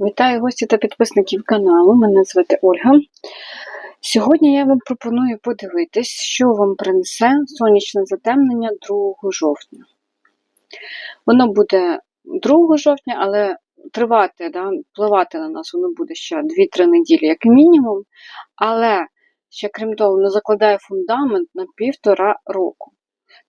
Вітаю гості та підписників каналу. Мене звати Ольга. Сьогодні я вам пропоную подивитись, що вам принесе сонячне затемнення 2 жовтня. Воно буде 2 жовтня, але тривати, да, впливати на нас воно буде ще 2-3 неділі, як мінімум. Але ще крім того, воно закладає фундамент на півтора року.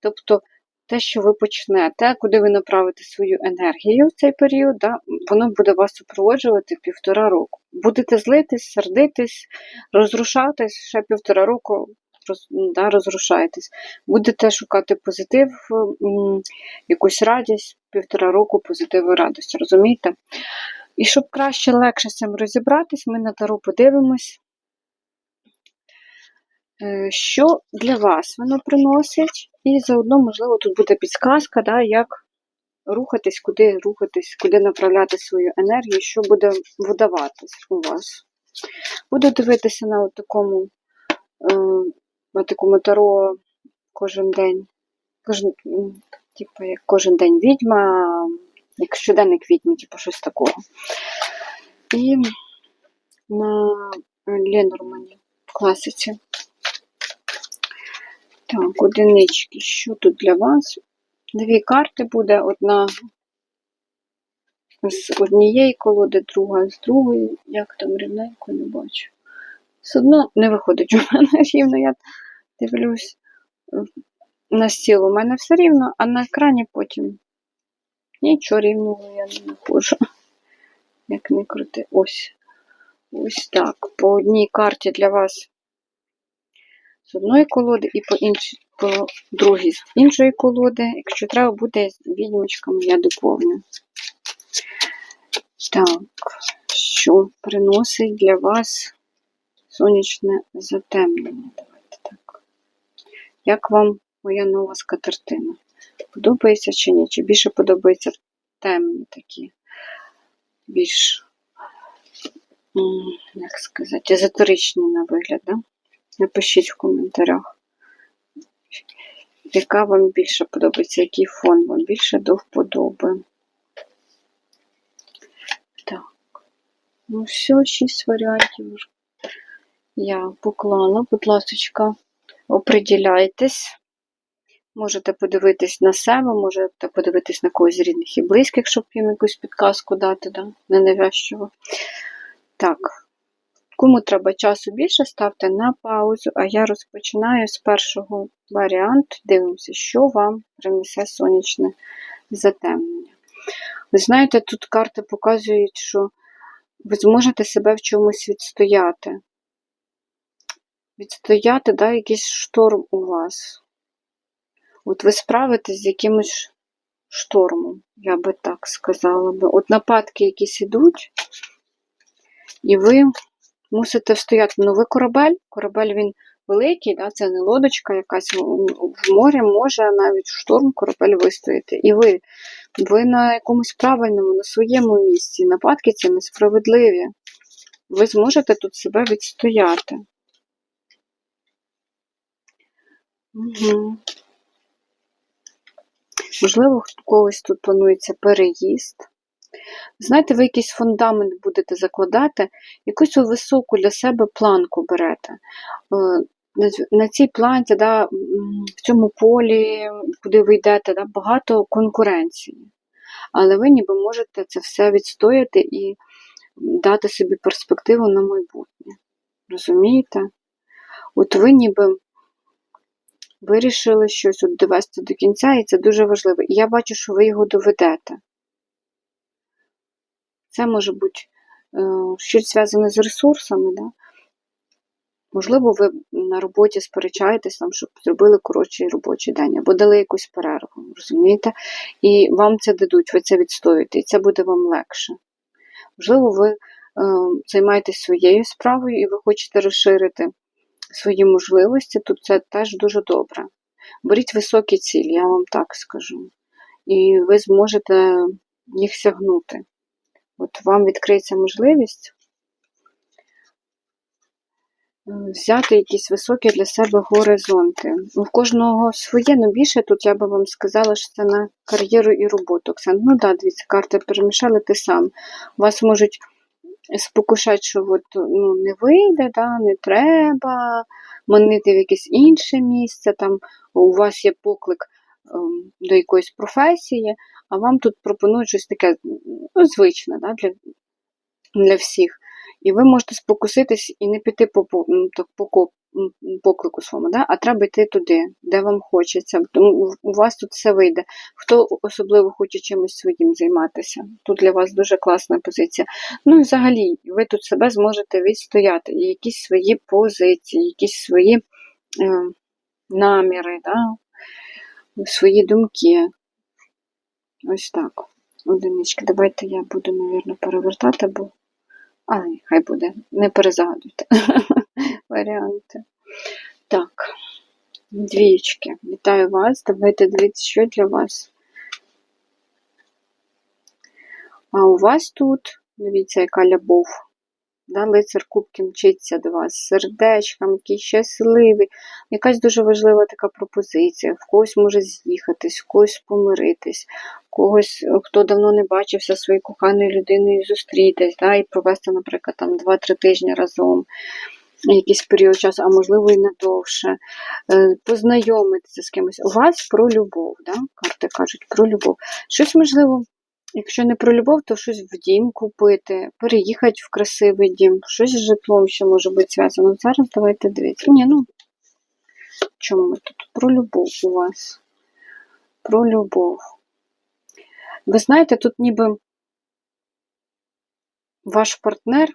Тобто те, що ви почнете, куди ви направите свою енергію в цей період, да, воно буде вас супроводжувати півтора року. Будете злитись, сердитись, розрушатись ще півтора року, роз, да, розрушаєтесь. Будете шукати позитив, якусь радість, півтора року позитиву радості, розумієте? І щоб краще, легше з цим розібратись, ми на Таро подивимось. Е, Що для вас воно приносить, і заодно, можливо, тут буде підсказка, да, як рухатись, куди рухатись, куди направляти свою енергію, що буде видаватись у вас. Буду дивитися на такому, е, на такому таро кожен день. Кожен, типу, як кожен день відьма, як щоденник відьми, типу щось такого. І на Ленормані в класиці. Так, одинички. Що тут для вас? Дві карти буде, одна з однієї колоди, друга з другої. Як там рівненько не бачу. Все одно не виходить у мене рівно. Я дивлюсь на стіл. У мене все рівно, а на екрані потім нічого рівного я не знаходжу. Як не крути. Ось. Ось так. По одній карті для вас з одної колоди і по іншій, по другій з іншої колоди. Якщо треба буде відьмочками, я доповню. Так, що приносить для вас сонячне затемнення? Давайте так. Як вам моя нова скатертина? Подобається чи ні? Чи більше подобаються темні такі? Більш, як сказати, езотеричні на вигляд, да? Напишіть в коментарях, яка вам більше подобається, який фон вам більше до вподоби. Так. Ну, все, шість варіантів. Я поклала, будь ласка, оприділяйтесь. Можете подивитись на себе, можете подивитись на когось з рідних і близьких, щоб їм якусь підказку дати, да? не навязчиво. Так. Кому треба часу більше, ставте на паузу, а я розпочинаю з першого варіанту. Дивимося, що вам принесе сонячне затемнення. Ви знаєте, тут карти показують, що ви зможете себе в чомусь відстояти. Відстояти, да, якийсь шторм у вас. От ви справитесь з якимось штормом, я би так сказала. От нападки якісь ідуть, і ви мусите встояти. Ну, ви корабель, корабель він великий, да, це не лодочка якась в морі може навіть в шторм корабель вистояти. І ви, ви на якомусь правильному, на своєму місці. Нападки ці несправедливі. Ви зможете тут себе відстояти. Угу. Можливо, у когось тут планується переїзд. Знаєте, ви якийсь фундамент будете закладати, якусь високу для себе планку берете. Е, На, цій планці, да, в цьому полі, куди ви йдете, да, багато конкуренції. Але ви ніби можете це все відстояти і дати собі перспективу на майбутнє. Розумієте? От ви ніби вирішили щось от довести до кінця, і це дуже важливо. І я бачу, що ви його доведете. Це може бути е, щось зв'язане з ресурсами. Да? Можливо, ви на роботі сперечаєтесь, там, щоб зробили коротший робочий день, або дали якусь перерву, розумієте? І вам це дадуть, ви це відстоюєте, і це буде вам легше. Можливо, ви е, займаєтесь своєю справою і ви хочете розширити свої можливості, тут це теж дуже добре. Беріть високі цілі, я вам так скажу. І ви зможете їх сягнути. От вам відкриється можливість взяти якісь високі для себе горизонти. У кожного своє, але більше тут я би вам сказала, що це на кар'єру і роботу. Оксан. Ну да, дивіться, карти перемішали ти сам. Вас можуть спокушати, що от, ну, не вийде, да, не треба манити в якесь інше місце, там у вас є поклик до якоїсь професії, а вам тут пропонують щось таке ну, звичне да, для, для всіх. І ви можете спокуситись і не піти по, по, поклику своєму, да? а треба йти туди, де вам хочеться. Тому у вас тут все вийде. Хто особливо хоче чимось своїм займатися. Тут для вас дуже класна позиція. Ну і взагалі, ви тут себе зможете відстояти, якісь свої позиції, якісь свої е, наміри, да? Свої думки. Ось так. Одинички. Давайте я буду, мабуть, перевертати, бо. Але хай буде. Не перезагадуйте варіанти. Так. Двічки. Вітаю вас. Давайте дивіться, що для вас. А у вас тут, дивіться, яка любов. Да, лицар кубки мчиться до вас сердечком, який щасливий. Якась дуже важлива така пропозиція. В когось може з'їхатись, в когось помиритись, в когось, хто давно не бачився своєю коханою людиною, зустрітись, да, і провести, наприклад, там 2-3 тижні разом. Якийсь період часу, а можливо і надовше, Е, познайомитися з кимось. У вас про любов, да? карти кажуть про любов. Щось можливо, якщо не про любов, то щось в дім купити, переїхати в красивий дім, щось з житлом ще може бути зв'язано. Зараз давайте дивіться. Ні, ну чому тут? Про любов у вас. Про любов. Ви знаєте, тут ніби ваш партнер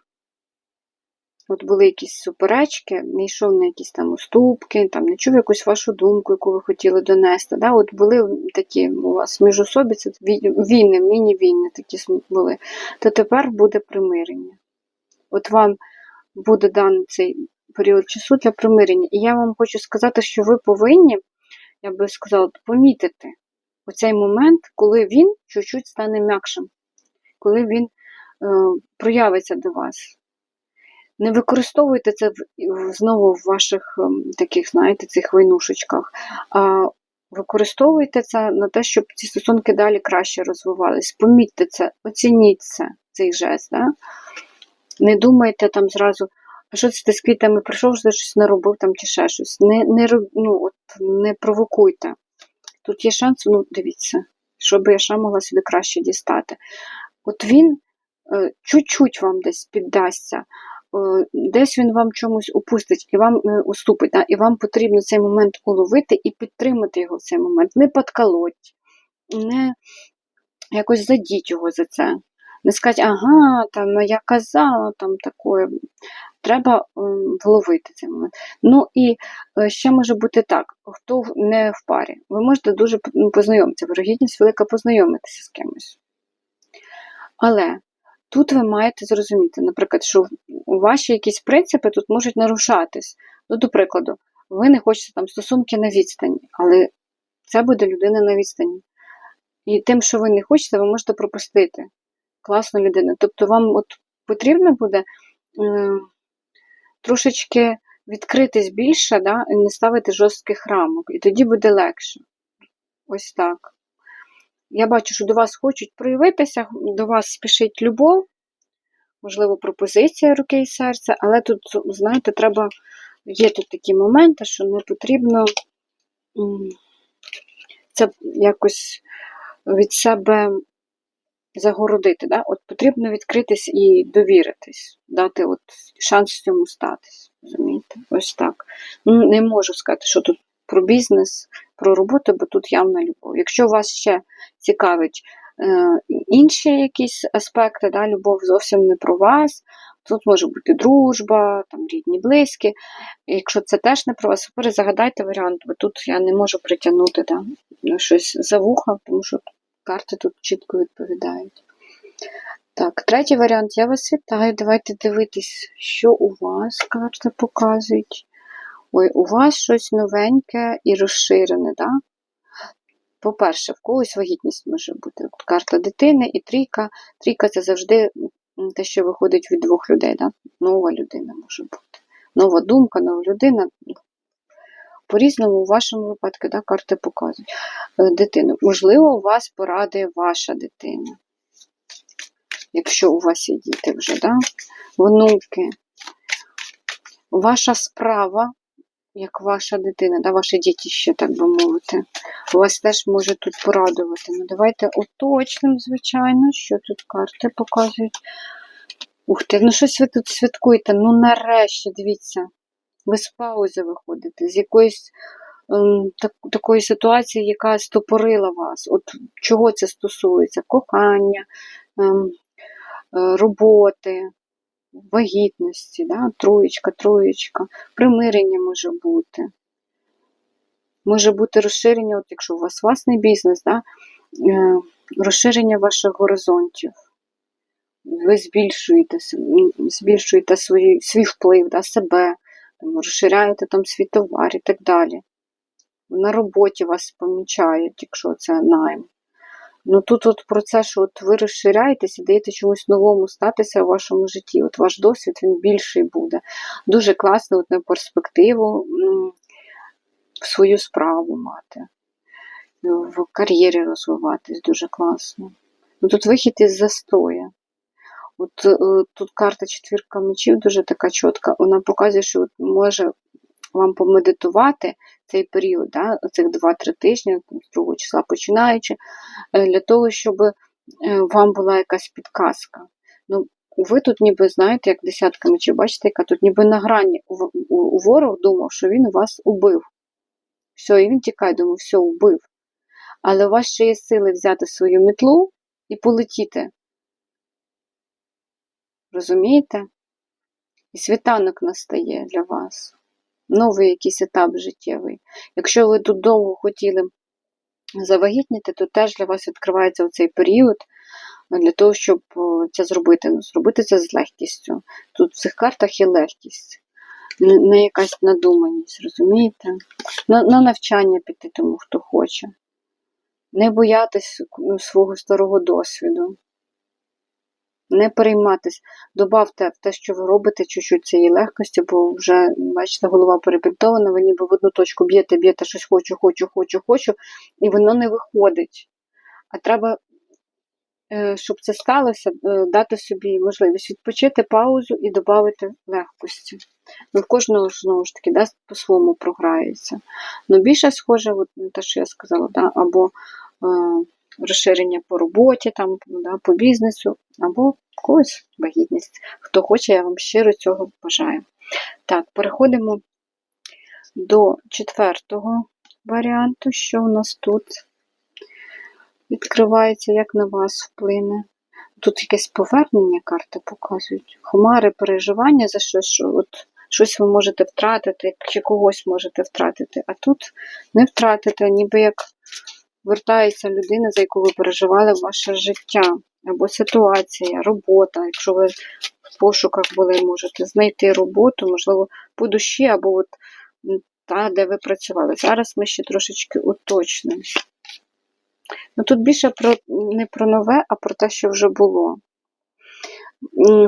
от були якісь суперечки, не йшов на якісь там уступки, там не чув якусь вашу думку, яку ви хотіли донести. Да? От були такі у вас між особиці війни, міні-війни такі були, то тепер буде примирення. От вам буде даний цей період часу для примирення. І я вам хочу сказати, що ви повинні, я би сказала, помітити оцей момент, коли він чуть-чуть стане м'якшим, коли він е, проявиться до вас. Не використовуйте це знову в ваших ем, таких, знаєте, цих войнушечках, а використовуйте це на те, щоб ці стосунки далі краще розвивались. Помітьте це, оцініть це, цей жест. Да? Не думайте там зразу, а що це ти з квітами прийшов, що щось не робив там чи ще щось. Не не, ну, от, не провокуйте. Тут є шанс, ну, дивіться, щоб я ще могла сюди краще дістати. От він е, чуть-чуть вам десь піддасться. Е, десь він вам чомусь упустить і вам е, уступить, і вам потрібно цей момент уловити і підтримати його в цей момент. Не подколоть, не якось задіть його за це. Не сказати, ага, там ну, я казала там таке. Треба вловити цей момент. Ну і е, ще може бути так, хто не в парі. Ви можете дуже познайомитися, вирогідність велика познайомитися з кимось. Але Тут ви маєте зрозуміти, наприклад, що ваші якісь принципи тут можуть нарушатись. Ну, до прикладу, ви не хочете там стосунки на відстані, але це буде людина на відстані. І тим, що ви не хочете, ви можете пропустити класну людину. Тобто вам от потрібно буде е, трошечки відкритись більше да, і не ставити жорстких рамок. І тоді буде легше. Ось так. Я бачу, що до вас хочуть проявитися, до вас спішить любов, можливо, пропозиція руки і серця, але тут, знаєте, треба, є тут такі моменти, що не потрібно це якось від себе загородити. Да? От Потрібно відкритись і довіритись, дати от шанс цьому статись. розумієте? Ось так. Ну, Не можу сказати, що тут про бізнес, про роботу, бо тут явна любов. Якщо вас ще цікавить е, інші якісь аспекти, да, любов зовсім не про вас, тут може бути дружба, там рідні, близькі. Якщо це теж не про вас, перезагадайте варіант, бо тут я не можу притягнути да, щось за вуха, тому що карти тут чітко відповідають. Так, третій варіант. Я вас вітаю. Давайте дивитись, що у вас карти показують. Ой, у вас щось новеньке і розширене, да? По-перше, в когось вагітність може бути. От карта дитини і трійка. Трійка це завжди те, що виходить від двох людей. Да? Нова людина може бути. Нова думка, нова людина. По-різному, у вашому випадку, да, карти показують е, дитину. Можливо, у вас порадує ваша дитина. якщо у вас є діти вже, да? внуки. Ваша справа, як ваша дитина, да? ваше дітище, так би мовити, вас теж може тут порадувати. Ну, давайте уточнимо, звичайно, що тут карти показують. Ух ти, ну щось ви тут святкуєте. Ну нарешті, дивіться, ви з паузи виходите, з якоїсь ем, так, такої ситуації, яка стопорила вас. От чого це стосується? Кохання, ем, е, роботи, вагітності, да? троєчка, троєчка, примирення може бути. Може бути розширення, от якщо у вас власний бізнес, да? е, розширення ваших горизонтів ви збільшуєте, збільшуєте свої, свій вплив, да, себе, розширяєте там свій товар і так далі. На роботі вас помічають, якщо це найм. Ну тут от про це, що от ви розширяєтесь і даєте чомусь новому статися у вашому житті. От ваш досвід він більший буде. Дуже класно от на перспективу в свою справу мати, в кар'єрі розвиватись дуже класно. Ну, тут вихід із застоя. От е, тут карта четвірка мечів дуже така чітка. Вона показує, що от може вам помедитувати цей період, да, цих 2-3 тижні, з 2 числа починаючи, е, для того, щоб е, вам була якась підказка. Ну, ви тут ніби знаєте, як десятка мечів, бачите, яка тут ніби на грані ворог думав, що він вас убив. Все, і він тікає, думав, все, убив. Але у вас ще є сили взяти свою мітлу і полетіти. Розумієте? І світанок настає для вас. Новий якийсь етап життєвий. Якщо ви тут довго хотіли завагітніти, то теж для вас відкривається оцей період для того, щоб це зробити. Зробити це з легкістю. Тут в цих картах є легкість, не, якась надуманість, розумієте? На, на навчання піти тому, хто хоче. Не боятись ну, свого старого досвіду. Не перейматись, добавте в те, що ви робите, чуть-чуть цієї легкості, бо вже, бачите, голова перебінтована, ви ніби в одну точку б'єте, б'єте щось хочу, хочу, хочу, хочу, і воно не виходить. А треба, е, щоб це сталося, е, дати собі можливість відпочити паузу і додати легкості. Ну, в кожного знову ж таки, да, по-своєму програється. Ну, більше схоже, от, те, що я сказала, да, або е, розширення по роботі, там, да, по бізнесу, або когось вагітність. Хто хоче, я вам щиро цього бажаю. Так, переходимо до четвертого варіанту, що у нас тут відкривається, як на вас вплине. Тут якесь повернення карти показують. Хмари, переживання за щось, що от щось ви можете втратити, чи когось можете втратити, а тут не втратите, ніби як вертається людина, за яку ви переживали ваше життя, або ситуація, робота. Якщо ви в пошуках були, можете знайти роботу, можливо, по душі, або от та, де ви працювали. Зараз ми ще трошечки уточнимо. Ну, тут більше про, не про нове, а про те, що вже було.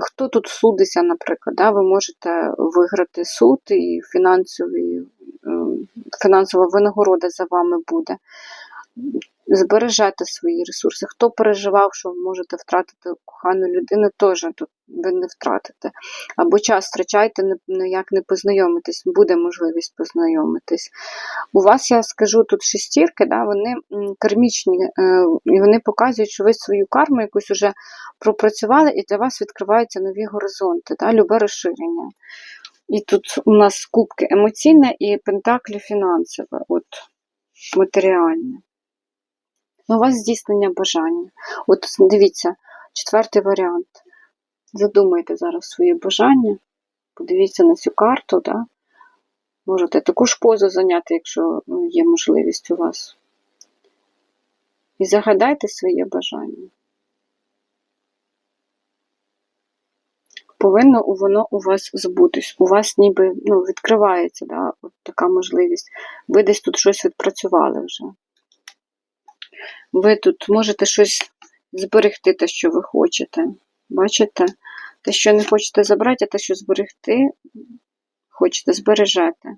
Хто тут судиться, наприклад, да? ви можете виграти суд і фінансові, фінансова винагорода за вами буде. Збережете свої ресурси. Хто переживав, що ви можете втратити кохану людину, теж тут ви не втратите. Або час втрачайте, ніяк не познайомитись, буде можливість познайомитись. У вас, я скажу, тут шестірки, да, вони кармічні, е, і вони показують, що ви свою карму якусь вже пропрацювали, і для вас відкриваються нові горизонти, да, любе розширення. І тут у нас кубки емоційне і пентаклі фінансове, от матеріальне. Ну, у вас здійснення бажання. От дивіться, четвертий варіант. Задумайте зараз своє бажання, подивіться на цю карту, да? можете таку ж позу зайняти, якщо ну, є можливість у вас. І загадайте своє бажання. Повинно воно у вас збутись. У вас ніби ну, відкривається да, от така можливість. Ви десь тут щось відпрацювали вже. Ви тут можете щось зберегти, те, що ви хочете. Бачите? Те, що не хочете забрати, а те, що зберегти, хочете, збережете.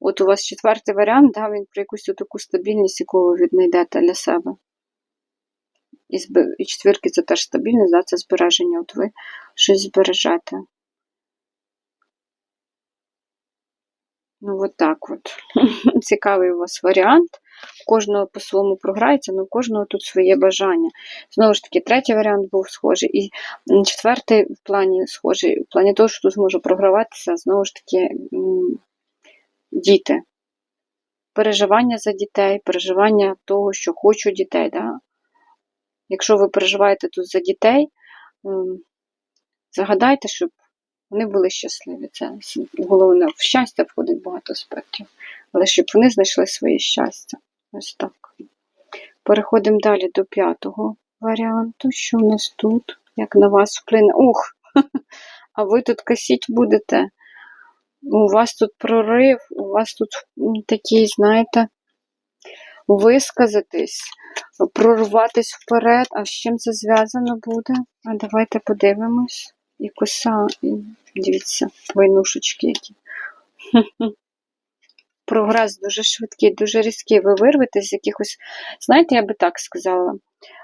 От у вас четвертий варіант, да, він про якусь таку стабільність, яку ви віднайдете для себе. І четвірки це теж стабільність, да? це збереження. От ви щось збережете. Ну, от так от. Цікавий у вас варіант. Кожного по-своєму програється, але у кожного тут своє бажання. Знову ж таки, третій варіант був схожий, і четвертий в плані схожий, в плані того, що тут зможе програватися, знову ж таки, діти. Переживання за дітей, переживання того, що хочу дітей. Да? Якщо ви переживаєте тут за дітей, загадайте, щоб вони були щасливі. Це головне в щастя входить багато аспектів. Але щоб вони знайшли своє щастя. Ось так. Переходимо далі до п'ятого варіанту. Що в нас тут? Як на вас вплине? Ух! А ви тут косіть будете. У вас тут прорив, у вас тут такий, знаєте, висказатись, прорватись вперед. А з чим це зв'язано буде? А давайте подивимось. І коса, і дивіться, войнушечки які. Прогрес дуже швидкий, дуже різкий. Ви вирветесь з якихось, знаєте, я би так сказала,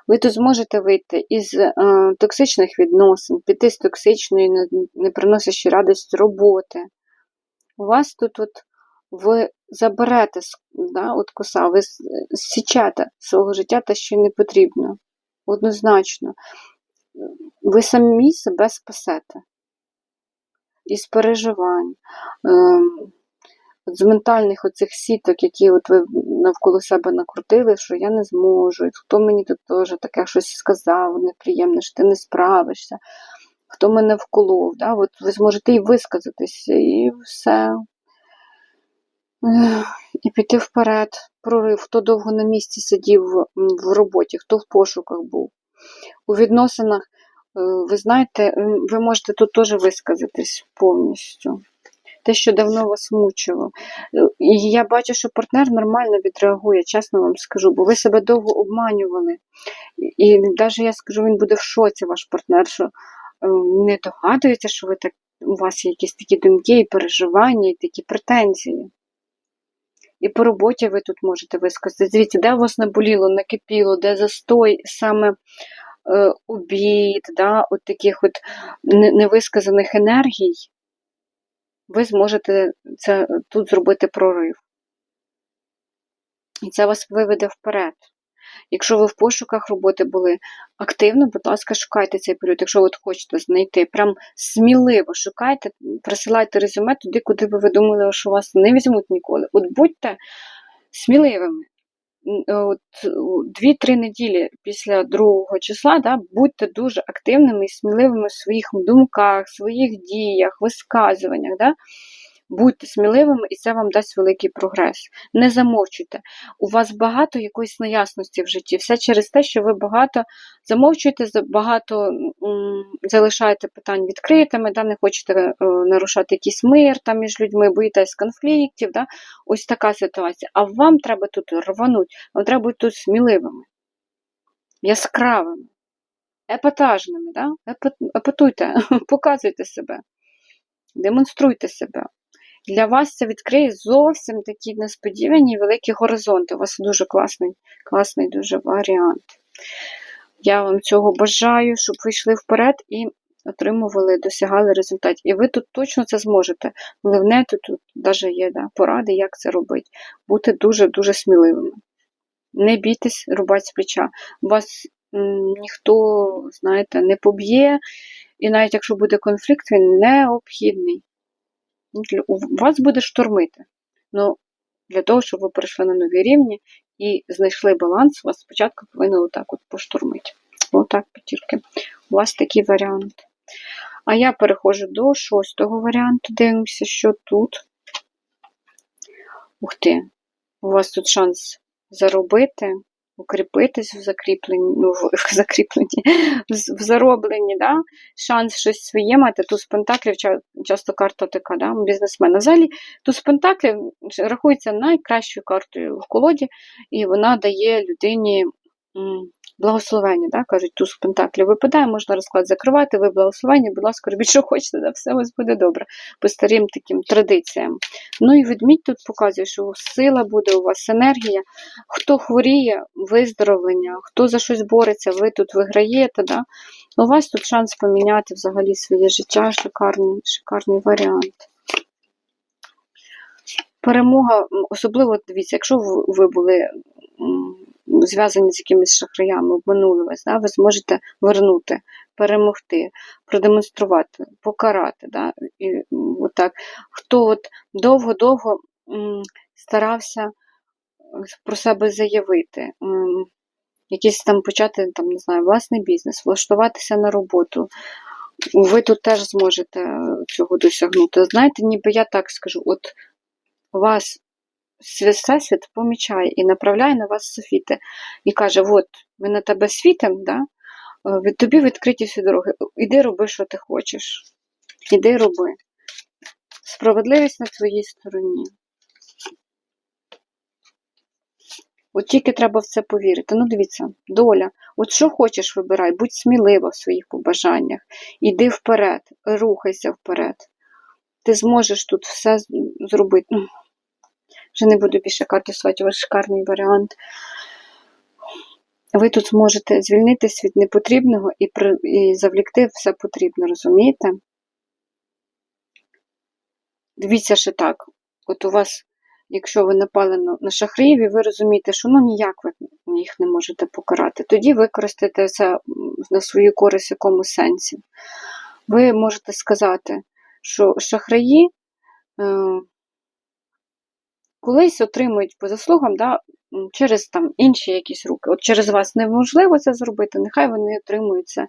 ви тут зможете вийти із е, токсичних відносин, піти з токсичної, не, не приносячи радість роботи. У вас тут от ви заберете да, от коса, ви січете свого життя те, що не потрібно. Однозначно ви самі себе спасете. Із переживань, ем, з ментальних оцих сіток, які от ви навколо себе накрутили, що я не зможу, хто мені тут теж таке щось сказав, неприємне, що ти не справишся, хто мене вколов. Да? От ви зможете і висказатися, і все. І піти вперед, прорив, хто довго на місці сидів в роботі, хто в пошуках був. У відносинах Е, ви знаєте, ви можете тут теж висказатись повністю. Те, що давно вас мучило. Е, і я бачу, що партнер нормально відреагує, чесно вам скажу, бо ви себе довго обманювали. І навіть я скажу, він буде в шоці, ваш партнер, що е, не догадується, що ви так, у вас є якісь такі думки, і переживання, і такі претензії. І по роботі ви тут можете висказати. Дивіться, де у вас наболіло, накипіло, де застой саме обід, да, от таких от невисказаних енергій, ви зможете це тут зробити прорив. І це вас виведе вперед. Якщо ви в пошуках роботи були активно, будь ласка, шукайте цей період, якщо от хочете знайти. Прям сміливо шукайте, присилайте резюме туди, куди ви думали, що вас не візьмуть ніколи. От будьте сміливими. Е, дві-три неділі після другого числа да, будьте дуже активними і сміливими в своїх думках, своїх діях, висказуваннях. Да. Будьте сміливими, і це вам дасть великий прогрес. Не замовчуйте. У вас багато якоїсь неясності в житті. Все через те, що ви багато замовчуєте, багато залишаєте питань відкритими, да, не хочете е, нарушати якийсь мир там між людьми, боїтесь конфліктів. Да? Ось така ситуація. А вам треба тут рванути, вам треба бути тут сміливими, яскравими, епатажними. Да? Епатуйте, показуйте себе. Демонструйте себе. Для вас це відкриє зовсім такі несподівані великі горизонти. У вас дуже класний, класний дуже варіант. Я вам цього бажаю, щоб ви йшли вперед і отримували, досягали результатів. І ви тут точно це зможете. Головне, тут, тут навіть є да, поради, як це робити. Бути дуже-дуже сміливими. Не бійтесь, рубати з плеча. Вас м, ніхто, знаєте, не поб'є, і навіть якщо буде конфлікт, він необхідний. Вас буде штормити. Ну, Для того, щоб ви перейшли на нові рівні і знайшли баланс, вас спочатку повинно отак от поштурмити. Отак, п'ятірки. У вас такий варіант. А я переходжу до шостого варіанту. Дивимося, що тут. Ух ти, у вас тут шанс заробити укріпитись в закріпленні, ну, в закріпленні, в заробленні, да? шанс щось своє мати. Туз пентаклів, часто карта така, да? бізнесмена. Взагалі, туз пентаклів рахується найкращою картою в колоді, і вона дає людині благословення, да, кажуть, туз пентаклів випадає, можна розклад закривати, ви благословення, будь ласка, робіть, що хочете, да, все у вас буде добре, по старим таким традиціям. Ну і ведмідь тут показує, що сила буде, у вас енергія. Хто хворіє, виздоровлення, хто за щось бореться, ви тут виграєте. Да? У вас тут шанс поміняти взагалі своє життя, шикарний, шикарний варіант. Перемога, особливо дивіться, якщо ви- були зв'язані з якимись шахраями, обманули вас, да, ви зможете вернути, перемогти, продемонструвати, покарати. Да, і, отак. Хто от довго-довго старався е, про себе заявити, м, якийсь там почати, там, не знаю, власний бізнес, влаштуватися на роботу. Ви тут теж зможете е, цього досягнути. Знаєте, ніби я так скажу, от вас Всесвіт помічає і направляє на вас софіти. І каже: от, ми на тебе світимо, да? тобі відкриті всі дороги. Іди роби, що ти хочеш. Іди роби. Справедливість на твоїй стороні. От тільки треба в це повірити. Ну, дивіться, доля. От що хочеш, вибирай, будь смілива в своїх побажаннях. Іди вперед, рухайся вперед. Ти зможеш тут все зробити. Вже не буду більше карти свати, у шикарний варіант. Ви тут зможете звільнитись від непотрібного і, при- і завлікти все потрібне, розумієте? Дивіться ще так. От у вас, якщо ви напали на, шахраїв, і ви розумієте, що ну ніяк ви їх не можете покарати, тоді використайте це на свою користь в якому сенсі. Ви можете сказати, що шахраї е, колись отримують по заслугам да, через там, інші якісь руки. От через вас неможливо це зробити, нехай вони отримують це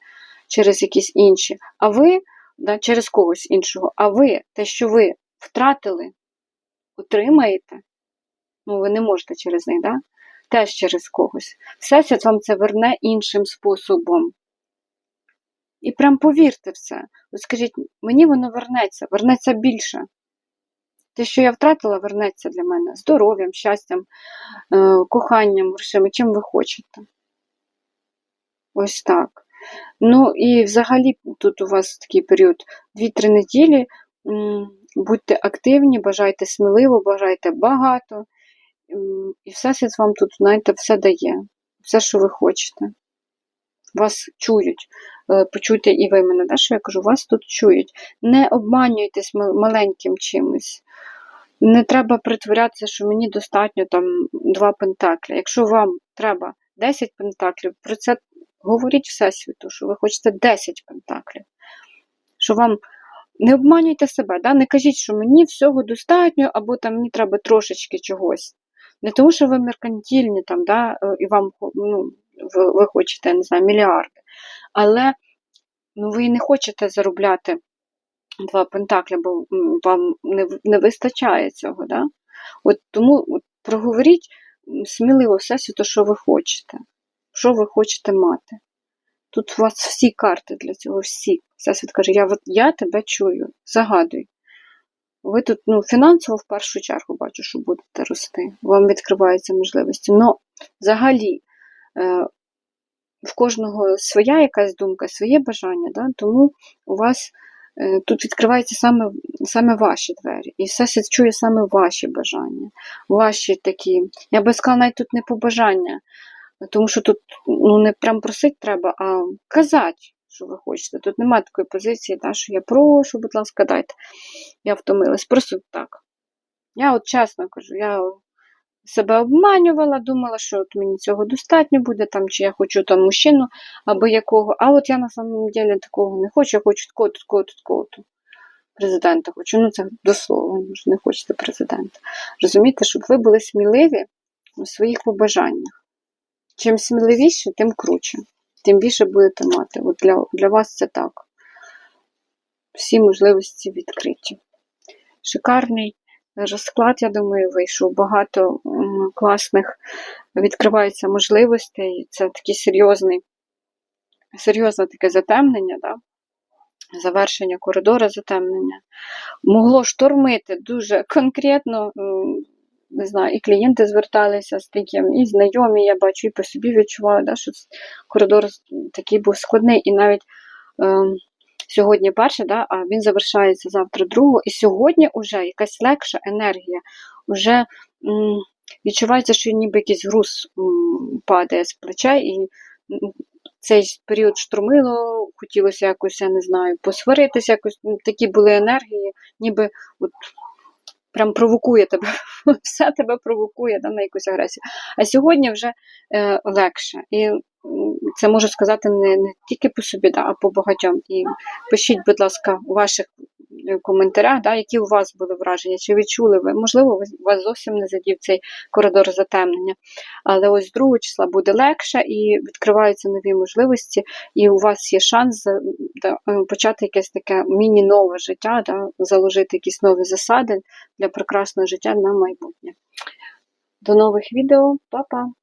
через якісь інші. А ви да, через когось іншого. А ви, те, що ви втратили, отримаєте, ну ви не можете через них, да? теж через когось. Всесвіт вам це верне іншим способом. І прям повірте в це. От скажіть, мені воно вернеться, вернеться більше. Те, що я втратила, вернеться для мене здоров'ям, щастям, е, коханням, грошима, чим ви хочете. Ось так. Ну і взагалі тут у вас такий період 2-3 неділі. Будьте активні, бажайте сміливо, бажайте багато. І всесвіт вам тут, знаєте, все дає. Все, що ви хочете. Вас чують. Е, Почуйте і ви мене, да, що я кажу, вас тут чують. Не обманюйтесь маленьким чимось. Не треба притворятися, що мені достатньо там два пентаклі. Якщо вам треба 10 пентаклів, про це говоріть Всесвіту, що ви хочете 10 пентаклів. Що вам не обманюйте себе, да? не кажіть, що мені всього достатньо, або там мені треба трошечки чогось. Не тому, що ви меркантільні там, да, е, і вам ну, ви, хочете, я не знаю, мільярди. Але ну, ви не хочете заробляти два пентаклі, бо вам не, не вистачає цього. Да? От тому от, проговоріть сміливо все, то, що ви хочете. Що ви хочете мати. Тут у вас всі карти для цього, всі. Всесвіт каже, я, я тебе чую, загадуй. Ви тут ну, фінансово в першу чергу бачу, що будете рости. Вам відкриваються можливості. Но взагалі е, в кожного своя якась думка, своє бажання, да? тому у вас тут відкриваються саме, саме ваші двері. І все чує саме ваші бажання, ваші такі. Я би сказала, навіть тут не побажання, тому що тут ну, не прям просить треба, а казати, що ви хочете. Тут немає такої позиції, да, що я прошу, будь ласка, дайте. Я втомилась. Просто так. Я от чесно кажу, я себе обманювала, думала, що от мені цього достатньо буде, там, чи я хочу там мужчину або якого. А от я на самом деле такого не хочу, я хочу такого, такого, такого. Президента хочу. Ну, це дословно, ви ж не хочете президента. Розумієте, щоб ви були сміливі у своїх побажаннях. Чим сміливіше, тим круче. Тим більше будете мати. От для, для вас це так. Всі можливості відкриті. Шикарний розклад, я думаю, вийшов. Багато класних відкривається можливостей. Це такий серйозний, серйозне таке затемнення, да? завершення коридора затемнення. Могло штормити дуже конкретно не знаю, і клієнти зверталися з таким, і знайомі, я бачу, і по собі відчуваю, да, що коридор такий був складний, і навіть ем, сьогодні перший, да, а він завершається завтра другого, і сьогодні вже якась легша енергія, вже м, відчувається, що ніби якийсь груз м, падає з плеча, і цей період штурмило, хотілося якось, я не знаю, посваритися, якось такі були енергії, ніби от прям провокує тебе, все тебе провокує да, на якусь агресію. А сьогодні вже е, легше. І це можу сказати не, не тільки по собі, да, а по багатьом. І пишіть, будь ласка, у ваших е, коментарях, да, які у вас були враження, чи відчули ви, можливо, вас зовсім не задів цей коридор затемнення. Але ось 2 числа буде легше і відкриваються нові можливості, і у вас є шанс да, е, почати якесь таке міні-нове життя, да, заложити якісь нові засади для прекрасного життя на майбутнє. До нових відео, Па-па!